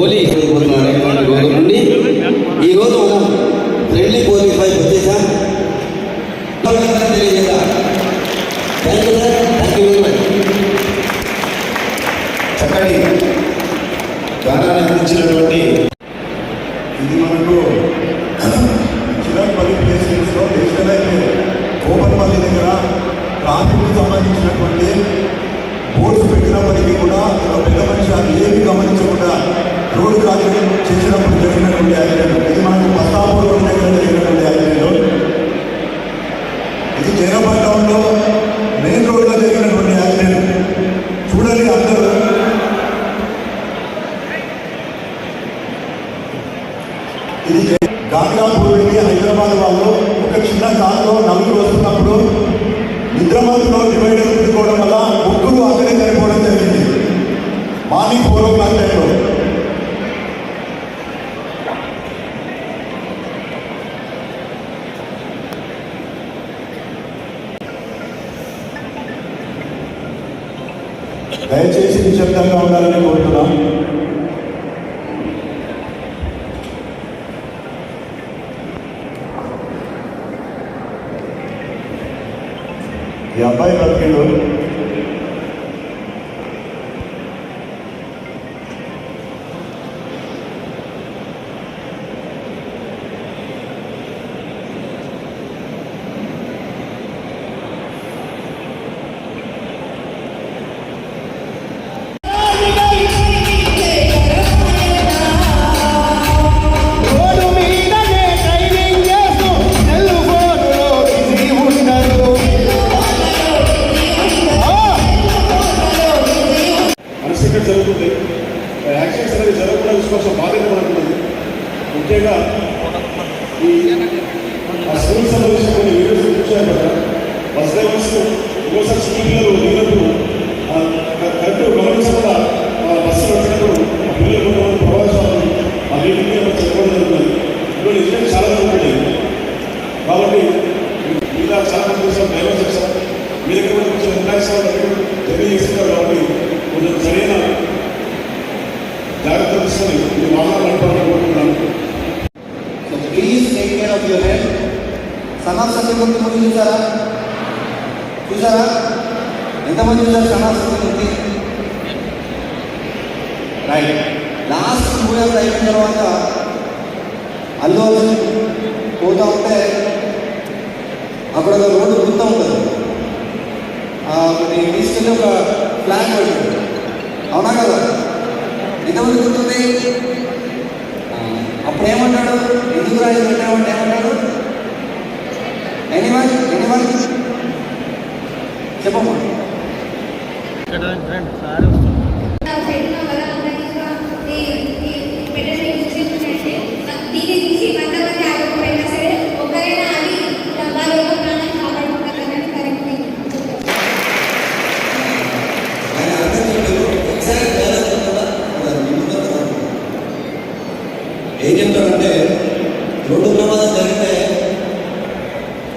పోలీ అయిపోతున్నాడు రోజు నుండి ఈరోజు మనం ఫ్రెండ్లీ పోలీస్ వైపు వచ్చేసాం. తెలియజేద్దాం thank you sir thank you very much చక్కటి గానాన్ని అందించినటువంటి ఇది మనకు చిరపల్లి ప్లేసెస్లో ఎక్కడైతే కోపన్పల్లి దగ్గర ట్రాఫిక్ సంబంధించినటువంటి బోర్డ్స్ పెట్టినప్పటికీ కూడా పెద్ద మనిషి ఏమి గమనించకుండా రోడ్డు ప్రాజెక్టు చేసినప్పుడు జరిగినటువంటి యాక్సిడెంట్. ఇది మనకు పస్తాపూర్లో రోడ్ జరిగినటువంటి యాక్సిడెంట్. ఇది జైనపట్నంలో మెయిన్ రోడ్లో జరిగినటువంటి యాక్సిడెంట్. చూడండి అందరూ. ఇది గాంగాపూర్ నుండి హైదరాబాద్ వాళ్ళు ఒక చిన్న కార్లో నలుగురు వస్తున్నప్పుడు నిద్రమత్తులో దయచేసి నిశ్శబ్దంగా ఉండాలని కోరుతున్నాం. ఈ అబ్బాయి బతికిండు యాక్సిడెంట్స్ అనేది జరగకుండా చూసుకోవాల్సిన బాధ్యత మనకున్నది. ముఖ్యంగా ఈ ఆ స్కూల్ సంబంధించిన కొన్ని వీడియోస్ చూసారు కదా? బస్ డ్రైవర్స్ ఇంకోసారి స్కూల్ పిల్లలు దిగినప్పుడు సత్యమూర్తి మూవీ చూసారా? చూసారా? ఎంతమంది చూసారు son of Satyamurthy right last movie అయిపోయిన తర్వాత అల్లు అర్జున్ పోతా ఉంటే అక్కడ ఒక రోడ్డు గుర్తు ఉంటుంది. ఒకటి తీసుకెళ్ళి ఒక ఫ్లాగ్ పెట్టాడు అవునా కదా? ఎంతమంది గుర్తుంది? అప్పుడు ఏమంటాడు ఎందుకు రాజు పెట్టామంటే ఏమంటాడు? ఎనీవన్ చెప్పమ్మా. ఏం చెప్తాడంటే రోడ్డు ప్రమాదం జరిగితే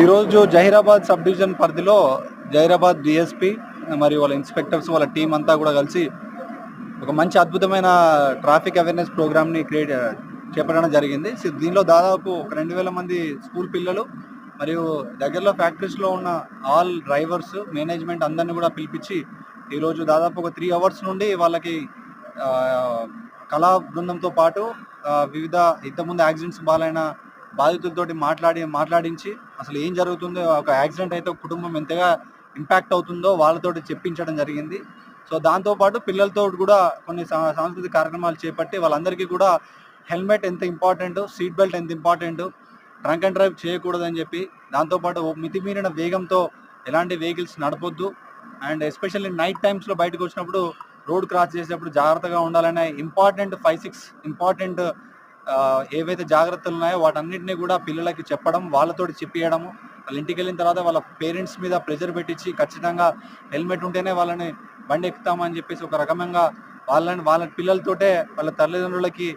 ఈరోజు జహీరాబాద్ సబ్ డివిజన్ పరిధిలో జహీరాబాద్ డిఎస్పీ మరియు వాళ్ళ ఇన్స్పెక్టర్స్ వాళ్ళ టీం అంతా కూడా కలిసి ఒక మంచి అద్భుతమైన ట్రాఫిక్ అవేర్నెస్ ప్రోగ్రామ్ని క్రియేట్ చేపట్టడం జరిగింది. సో దీనిలో దాదాపు ఒక రెండు వేల మంది స్కూల్ పిల్లలు మరియు దగ్గరలో ఫ్యాక్టరీస్లో ఉన్న ఆల్ డ్రైవర్స్ మేనేజ్మెంట్ అందరినీ కూడా పిలిపించి ఈరోజు దాదాపు ఒక త్రీ అవర్స్ నుండి వాళ్ళకి కళా బృందంతో పాటు వివిధ ఇంతకుముందు యాక్సిడెంట్స్ బాలైన బాధితులతోటి మాట్లాడి మాట్లాడించి అసలు ఏం జరుగుతుందో ఒక యాక్సిడెంట్ అయితే కుటుంబం ఎంతగా ఇంపాక్ట్ అవుతుందో వాళ్ళతోటి చెప్పించడం జరిగింది. సో దాంతోపాటు పిల్లలతో కూడా కొన్ని సా- సాంస్కృతిక కార్యక్రమాలు చేపట్టి వాళ్ళందరికీ కూడా హెల్మెట్ ఎంత ఇంపార్టెంట్ సీట్ బెల్ట్ ఎంత ఇంపార్టెంట్ ట్రంక్ అండ్ డ్రైవ్ చేయకూడదని చెప్పి దాంతోపాటు ఓ మితిమీరిన వేగంతో ఎలాంటి వెహికల్స్ నడపొద్దు. అండ్ ఎస్పెషల్లీ నైట్ టైమ్స్లో బయటకు వచ్చినప్పుడు రోడ్ క్రాస్ చేసేటప్పుడు జాగ్రత్తగా ఉండాలనే ఇంపార్టెంట్ ఫైవ్ సిక్స్ ఇంపార్టెంట్ ఏవైతే జాగ్రత్తలు ఉన్నాయో వాటన్నిటిని కూడా పిల్లలకి చెప్పడం వాళ్ళతో చెప్పియడము వాళ్ళ ఇంటికి వెళ్ళిన తర్వాత వాళ్ళ పేరెంట్స్ మీద ప్రెషర్ పెట్టించి ఖచ్చితంగా హెల్మెట్ ఉంటేనే వాళ్ళని బండి ఎక్కుతామని చెప్పేసి ఒక రకమంగా వాళ్ళని వాళ్ళ పిల్లలతోటే వాళ్ళ తల్లిదండ్రులకి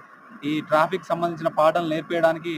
ఈ ట్రాఫిక్ సంబంధించిన పాఠాలు నేర్పించడానికి